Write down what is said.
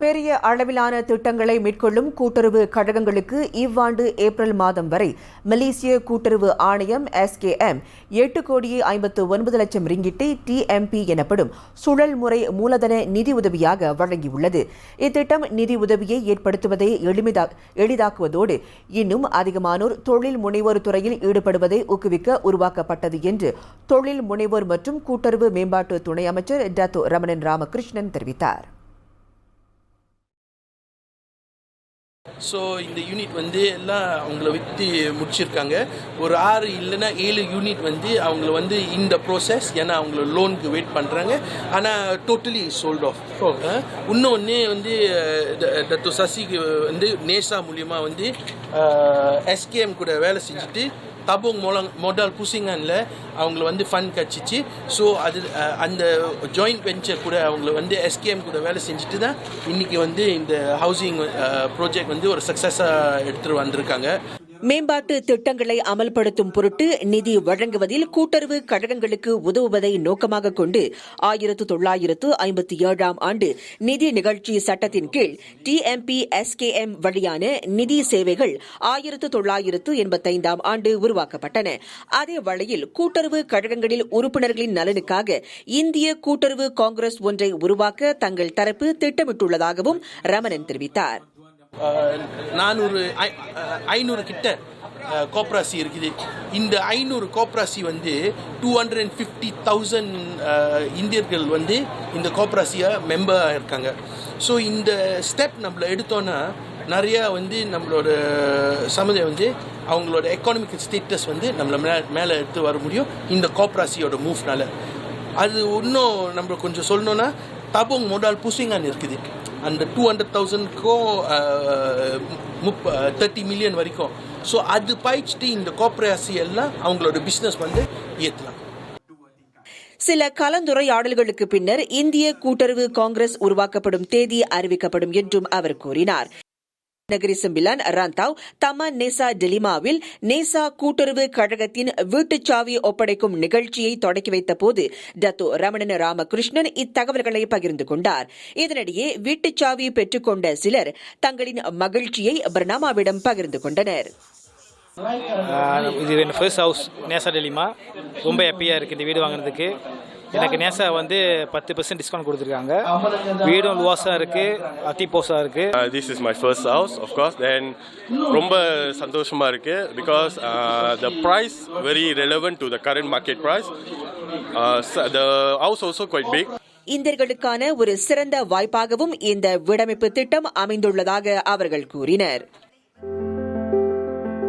பெரிய அளவிலான திட்டங்களை மேற்கொள்ளும் கூட்டுறவு கழகங்களுக்கு இவ்வாண்டு ஏப்ரல் மாதம் வரை மலேசிய கூட்டுறவு ஆணையம் எஸ்கேஎம் எட்டு கோடியே ஐம்பத்து ஒன்பது லட்சம் ரிங்கிட்டை டிஎம்பி எனப்படும் சுழல் முறை மூலதன நிதி உதவியாக வழங்கியுள்ளது. இத்திட்டம் நிதி உதவியை ஏற்படுத்துவதை எளிமைதா எளிதாக்குவதோடு இன்னும் அதிகமானோர் தொழில் முனைவோர் துறையில் ஈடுபடுவதை ஊக்குவிக்க உருவாக்கப்பட்டது என்று தொழில் முனைவோர் மற்றும் கூட்டுறவு மேம்பாட்டு துணை அமைச்சர் டத்து ரமணன் ராமகிருஷ்ணன் தெரிவித்தார். ஸோ இந்த யூனிட் வந்து எல்லாம் அவங்கள விற்று முடிச்சிருக்காங்க. ஒரு ஆறு இல்லைன்னா ஏழு யூனிட் வந்து அவங்கள வந்து இந்த ப்ரோசஸ் ஏன்னா அவங்கள லோனுக்கு வெயிட் பண்ணுறாங்க ஆனால் டோட்டலி சோல்ட் ஆஃப் இன்னொன்று வந்து டத்து சசிக்கு வந்து நேசா மூலியமாக வந்து எஸ்கேஎம் கூட வேலை செஞ்சுட்டு தபோங் மூலம் மொடால் புசிங்கனில் அவங்கள வந்து ஃபண்ட் கிடச்சிச்சு ஸோ அது அந்த ஜாயிண்ட் வெஞ்சர் கூட அவங்கள வந்து எஸ்கேஎம் கூட வேலை செஞ்சுட்டு தான் இன்றைக்கி வந்து இந்த ஹவுசிங் ப்ராஜெக்ட் வந்து ஒரு சக்ஸஸாக எடுத்துகிட்டு வந்திருக்காங்க. மேம்பாட்டு திட்டங்களை அமல்படுத்தும் பொருட்டு நிதி வழங்குவதில் கூட்டுறவு கழகங்களுக்கு உதவுவதை நோக்கமாக கொண்டு ஆயிரத்து தொள்ளாயிரத்து ஐம்பத்தி ஏழாம் ஆண்டு நிதி நிகழ்ச்சி சட்டத்தின் கீழ் டிஎம்பி எஸ்கேஎம் வழியான நிதி சேவைகள் ஆயிரத்து தொள்ளாயிரத்து எண்பத்தைந்தாம் ஆண்டு உருவாக்கப்பட்டன. அதே வழியில் கூட்டுறவு கழகங்களில் உறுப்பினர்களின் நலனுக்காக இந்திய கூட்டுறவு காங்கிரஸ் ஒன்றை உருவாக்க தங்கள் தரப்பு திட்டமிட்டுள்ளதாகவும் ரமணன் தெரிவித்தார். நானூறு ஐநூறு கிட்ட கோப்ராசி இருக்குது. இந்த ஐநூறு கோப்ராசி வந்து two hundred and fifty thousand இந்தியர்கள் வந்து இந்த கோப்ராசியாக மெம்பராக இருக்காங்க. ஸோ இந்த ஸ்டெப் நம்மள எடுத்தோன்னா நிறையா வந்து நம்மளோட சமுதாயம் வந்து அவங்களோட எக்கானமிக் ஸ்டேட்டஸ் வந்து நம்மளை மே மேலே எடுத்து வர முடியும் இந்த கோப்ராசியோட மூவ்னால அது இன்னும் நம்ம கொஞ்சம் சொல்லணுன்னா தபோங் மொடால் புசிங்கான்னு இருக்குது. அந்த டூ ஹண்ட்ரட் தௌசண்ட்க்கும் முப்ப தேர்ட்டி மில்லியன் வரைக்கும். ஸோ அது பாய்ச்சிட்டு இந்த கோப்ராசி எல்லாம் அவங்களோட பிஸ்னஸ் வந்து ஏற்றலாம் சில கலந்துரையாடல்களுக்கு பின்னர் இந்திய கூட்டுறவு காங்கிரஸ் உருவாக்கப்படும் தேதி அறிவிக்கப்படும் என்றும் அவர் கூறினார். நகரி சிம்பிலான் ராந்தாவ் தமன் நேசா டெலிமாவில் நேசா கூட்டுறவு கழகத்தின் வீட்டுச்சாவி ஒப்படைக்கும் நிகழ்ச்சியை தொடக்கி வைத்த போது டத்து ரமணன் ராமகிருஷ்ணன் இத்தகவல்களை பகிர்ந்து கொண்டார். இதனிடையே வீட்டுச்சாவி பெற்றுக்கொண்ட சிலர் தங்களின் மகிழ்ச்சியை பர்னாமாவிடம் பகிர்ந்து கொண்டனர். இது என் ஃபர்ஸ்ட் ஹவுஸ் நேசா டெலிமா. ரொம்ப ஹாப்பியாக இருக்குது இந்த வீடு வாங்குறதுக்கு. எனக்கு நேசா வந்து பத்து பர்சன்ட் டிஸ்கவுண்ட் கொடுத்துருக்காங்க வீடும் லுவாஸாக இருக்குது இருக்குது Uh, this is my first house, of course. Then, ரொம்ப சந்தோஷமா இருக்கு because the price very relevant to the current market price. Uh, so the house also quite big. இந்தியர்களுக்கான ஒரு சிறந்த வாய்ப்பாகவும் இந்த வீடமைப்பு திட்டம் அமைந்துள்ளதாக அவர்கள் கூறினர்